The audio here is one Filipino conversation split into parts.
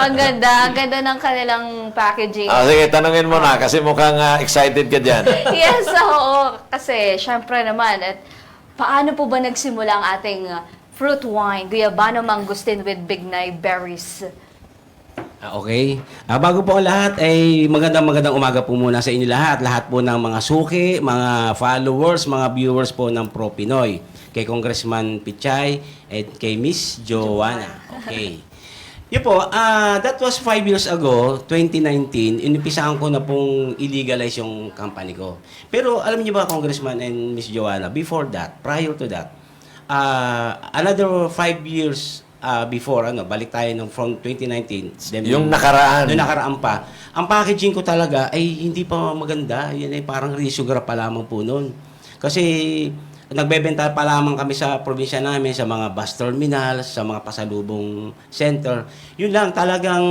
ang ganda, ang ganda ng kanilang packaging. Ah, sige, tanungin mo na kasi mukhang ah, excited ka dyan. yes, oo. Kasi, syempre naman, at paano po ba nagsimula ang ating uh, fruit wine, Guyabano Mangustin with Bignay Berries? Ah, Okay. Ah, bago po ang lahat, ay magandang magandang umaga po muna sa inyo lahat. Lahat po ng mga suki, mga followers, mga viewers po ng Pro Pinoy. Kay Congressman Pichay at kay Miss Joanna. Okay. Yun po, ah, that was five years ago, 2019, inumpisahan ko na pong illegalize yung company ko. Pero alam niyo ba, Congressman and Miss Joanna, before that, prior to that, ah, another five years ah, before, ano, balik tayo nung from 2019. then- Yung nakaraan. Yung nakaraan pa. Ang packaging ko talaga ay hindi pa maganda. Yan ay parang risograph pa lamang po noon. Kasi nagbebenta pa lamang kami sa probinsya namin, sa mga bus terminals, sa mga pasalubong center. Yun lang, talagang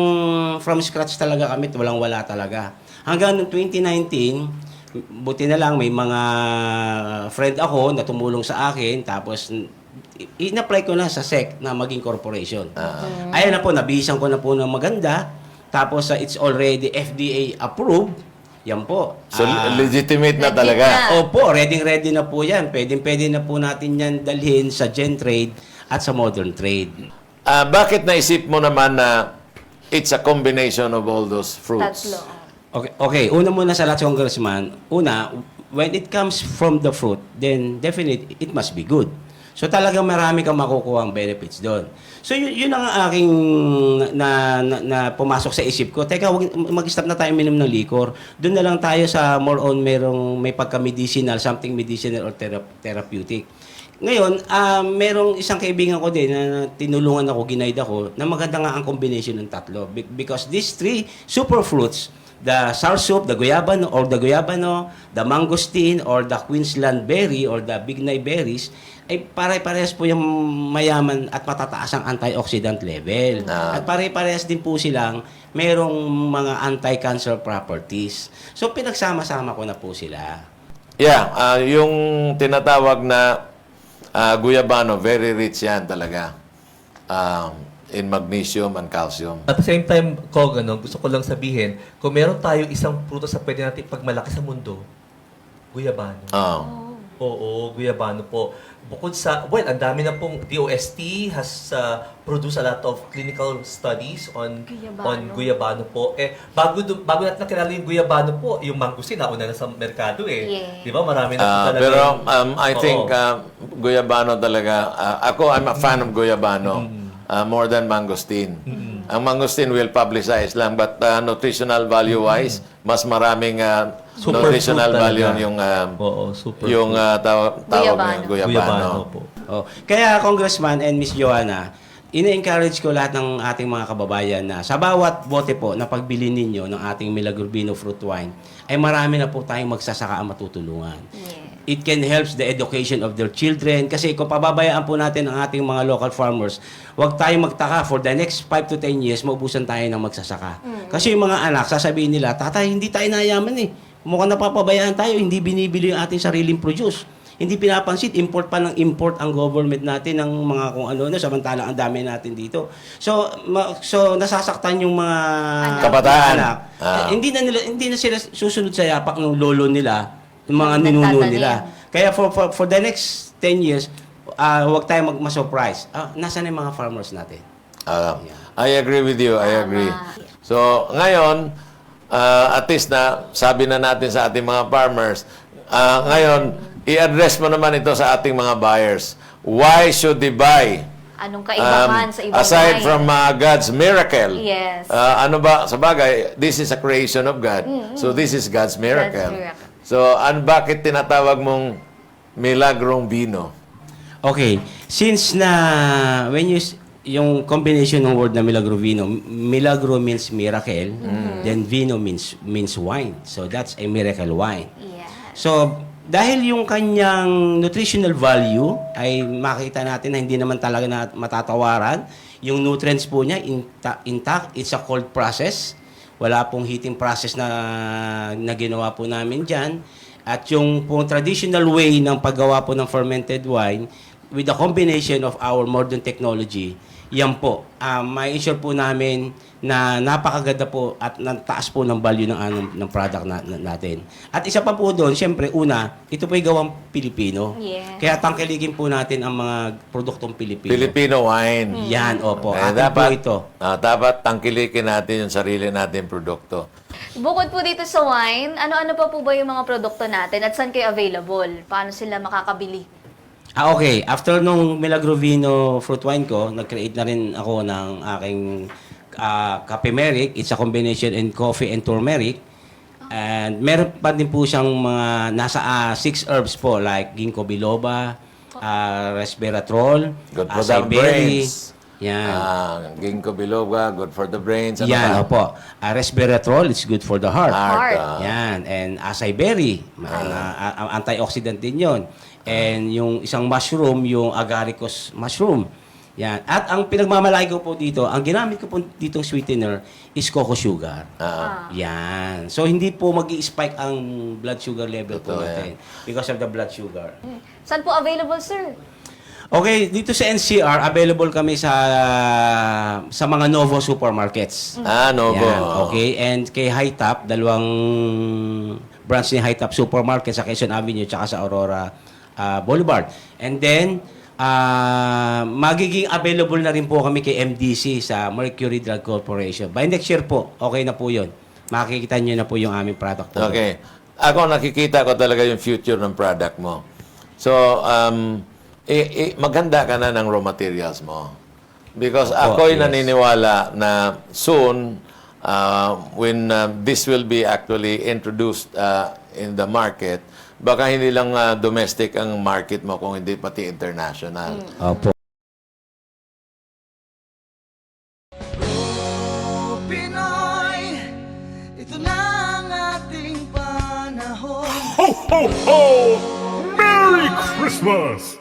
from scratch talaga kami, walang wala talaga. Hanggang noong 2019, buti na lang may mga friend ako na tumulong sa akin, tapos in-apply ko na sa SEC na maging corporation. Ayan na po, nabihisan ko na po ng maganda. Tapos uh, it's already FDA approved. Yan po. So, Ah, legitimate na talaga. na. Opo, ready ready na po yan. Pwedeng pwede na po natin yan dalhin sa gen trade at sa modern trade. Ah, bakit naisip mo naman na it's a combination of all those fruits? Tatlo. Okay, okay. una muna sa lahat, Congressman. Una, when it comes from the fruit, then definitely it must be good. So talagang marami kang makukuha ang benefits doon. So yun, yun ang aking na, na, na pumasok sa isip ko. Teka, wag, mag-stop na tayo minom ng liquor. Doon na lang tayo sa more on merong may pagka-medicinal, something medicinal or thera- therapeutic. Ngayon, ah merong isang kaibigan ko din na tinulungan ako, ginaid ako, na maganda nga ang combination ng tatlo. Be- Because these three superfruits, the soursop, the guyabano or the guyabano, the mangosteen or the Queensland berry or the bignay berries, ay pare-parehas po yung mayaman at matataas ang antioxidant level. Ah. At pare-parehas din po silang merong mga anti-cancer properties. So pinagsama-sama ko na po sila. Yeah, ah, yung tinatawag na ah, guyabano, very rich yan talaga. Um, in magnesium and calcium. At the same time, Kog, ano, gusto ko lang sabihin, kung meron tayo isang prutas na pwede natin pagmalaki sa mundo, guyabano. Oh. Oo, guyabano po. Bukod sa, well, ang dami na pong DOST has uh, produced a lot of clinical studies on Guyabano. on guyabano po. Eh, bago, bago natin nakilala yung guyabano po, yung mangosteen, nauna na sa merkado eh. Yeah. Di ba? Marami na po Ah, talaga. pero um, I think Oo. ah, guyabano talaga. ah, ako, I'm a fan of guyabano ah, more than mangosteen. Ang mangosteen will publicize lang but ah, nutritional value-wise, mas maraming ah, Superfood nutritional talaga. value yung ah, Oo, super. yung ah, taw- tawag na guyabano. guyabano po. Oh. Kaya Congressman and Miss Joanna, ine-encourage ko lahat ng ating mga kababayan na sa bawat bote po na pagbili ninyo ng ating Milagrubino fruit wine, ay marami na po tayong magsasaka ang matutulungan. Yeah. It can help the education of their children kasi kung pababayaan po natin ang ating mga local farmers, huwag tayong magtaka for the next 5 to 10 years, maubusan tayo ng magsasaka. Kasi yung mga anak, sasabihin nila, tatay, hindi tayo nayaman eh. Mukhang napapabayaan tayo, hindi binibili yung ating sariling produce. Hindi pinapansin, import pa ng import ang government natin ng mga kung ano na samantalang ang dami natin dito. So ma- so nasasaktan yung mga Kabataan. anak. Ah. Eh, hindi na nila hindi na sila susunod sa yapak ng lolo nila, ng mga ninuno nila. Kaya for for, for the next 10 years, ah huwag tayong magma-surprise. Ah, nasaan na yung mga farmers natin? Ah, I agree with you. I agree. So, ngayon, ah, at least na sabi na natin sa ating mga farmers, ah, ngayon, i-address mo naman ito sa ating mga buyers. Why should they buy? Anong kaibahan Um, sa ibang aside wine? from uh, God's miracle. Yes. ah, ano ba, sa bagay, this is a creation of God. So, this is God's miracle. miracle. So, an bakit tinatawag mong milagrong vino? Okay, since na when you yung combination ng word na milagro vino, milagro means miracle, then vino means means wine. So that's a miracle wine. Yeah. So, dahil yung kanyang nutritional value ay makita natin na hindi naman talaga na matatawaran, yung nutrients po niya inta- intact, it's a cold process. Wala pong heating process na, na ginawa po namin dyan. At yung po traditional way ng paggawa po ng fermented wine, with the combination of our modern technology, yan po. Ah, may issue po namin na napakaganda po at nataas po ng value ng ano, ng product na, na- natin. At isa pa po doon, syempre una, ito po ay gawang Pilipino. Yes. Kaya tangkiligin po natin ang mga produktong Pilipino. Filipino wine. Yan, opo. Eh, Atin dapat, po ito. ah, dapat tangkilikin natin yung sarili natin produkto. Bukod po dito sa wine, ano-ano pa po ba yung mga produkto natin at saan kayo available? Paano sila makakabili? Ah, okay. After nung Milagrovino fruit wine ko, nag-create na rin ako ng aking ah, Cafe Merrick. It's a combination in coffee and turmeric. And meron pa din po siyang mga nasa ah, six herbs po like ginkgo biloba, ah, resveratrol, acai berry. Yan. Ah, ginkgo biloba, good for the brains. Ano Yan, pa? opo. Ah, resveratrol, it's good for the heart. Heart. ah. Yan, and acai berry, mga a- antioxidant din yon. And yung isang mushroom, yung agaricus mushroom. Yan. At ang pinagmamalaki ko po dito, ang ginamit ko po ditong sweetener is cocoa sugar. Ah. Yan. So, hindi po mag spike ang blood sugar level po Totoo natin because of the blood sugar. Saan po available, sir? Okay, dito sa NCR, available kami sa sa mga Novo supermarkets. Ah, Novo. Yan, okay. And kay High Top, dalawang branch ni High Top Supermarket sa Quezon Avenue tsaka sa Aurora ah, Boulevard. And then, ah, magiging available na rin po kami kay MDC sa Mercury Drug Corporation. By next year po, okay na po yun. Makikita nyo na po yung aming product po. Okay. Ako nakikita ko talaga yung future ng product mo. So, um, i- i- maganda ka na ng raw materials mo. Because Opo, ako'y yes. naniniwala na soon, uh, when uh, this will be actually introduced uh, in the market, baka hindi lang uh, domestic ang market mo, kung hindi pati international. Opo. Ang ating panahon Ho, ho, ho! Merry Christmas!